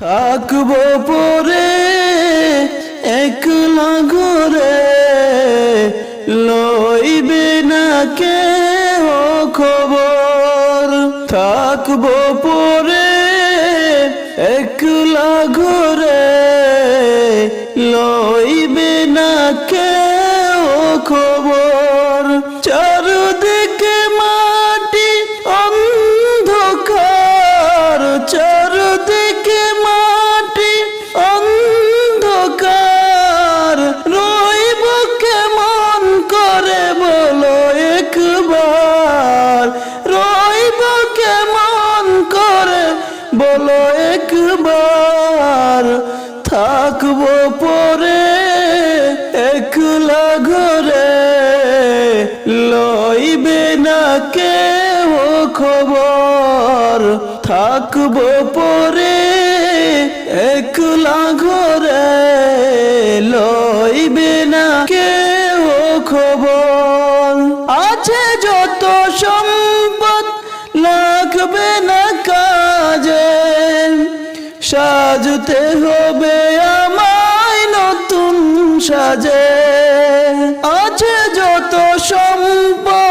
থাকব পরে একলা ঘরে। লইবে না কে খবর। থাকব পরে একলা ঘরে। লইবে না কে খবর। না ও খবর, থাকব পরে একলা ঘরে লইবে না কেউ খবর। আছে যত সম্পদ, লাগবে না কাজে। সাজতে হবে আমায় নতুন সাজে। আছে যত সম্পদ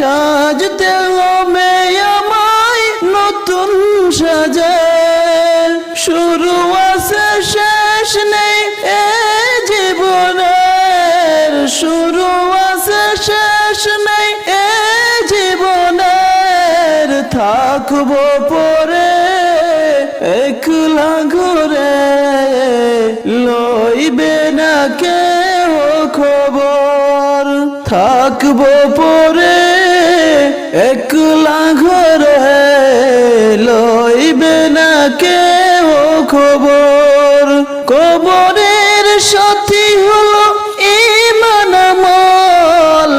সাজতে হবে আমায় নতুন সাজে। শুরু আছে, শেষ নেই এ জীবনের। শুরু আছে, শেষ নেই এ জীবনের। থাকব পরে, একলা ঘরে। লইবে না কেউ খবর। থাকব পরে একলা ঘরে লইবে না কেউ খবর। কবরের সাথী হলো ইমান আমল,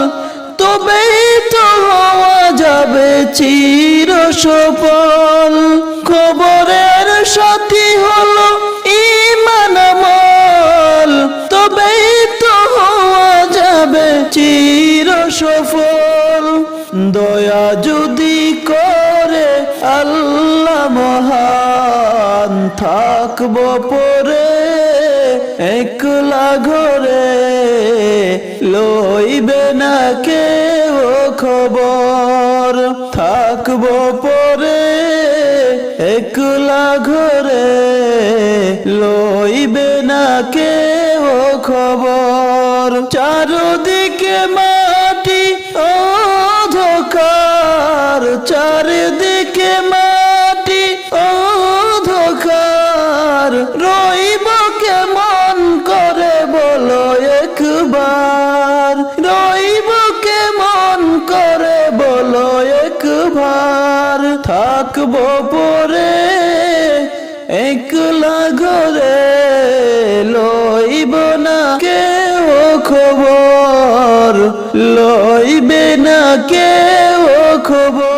তবেই তো হওয়া যাবে চির সফল। খবরের সাথী হলো ইমান আমল, তবেই তো হওয়া যাবে চির সফল। দয়া যদি করে আল্লাহ মহান থাকব পরে, একলা ঘরে লইবে না কেউ খবর। থাকব পরে, একলা ঘরে লইবে না কেউ খবর। চারদিকে মাটি একলা ঘরে লইব না কেউ খবর লইবে না কেউ খবর।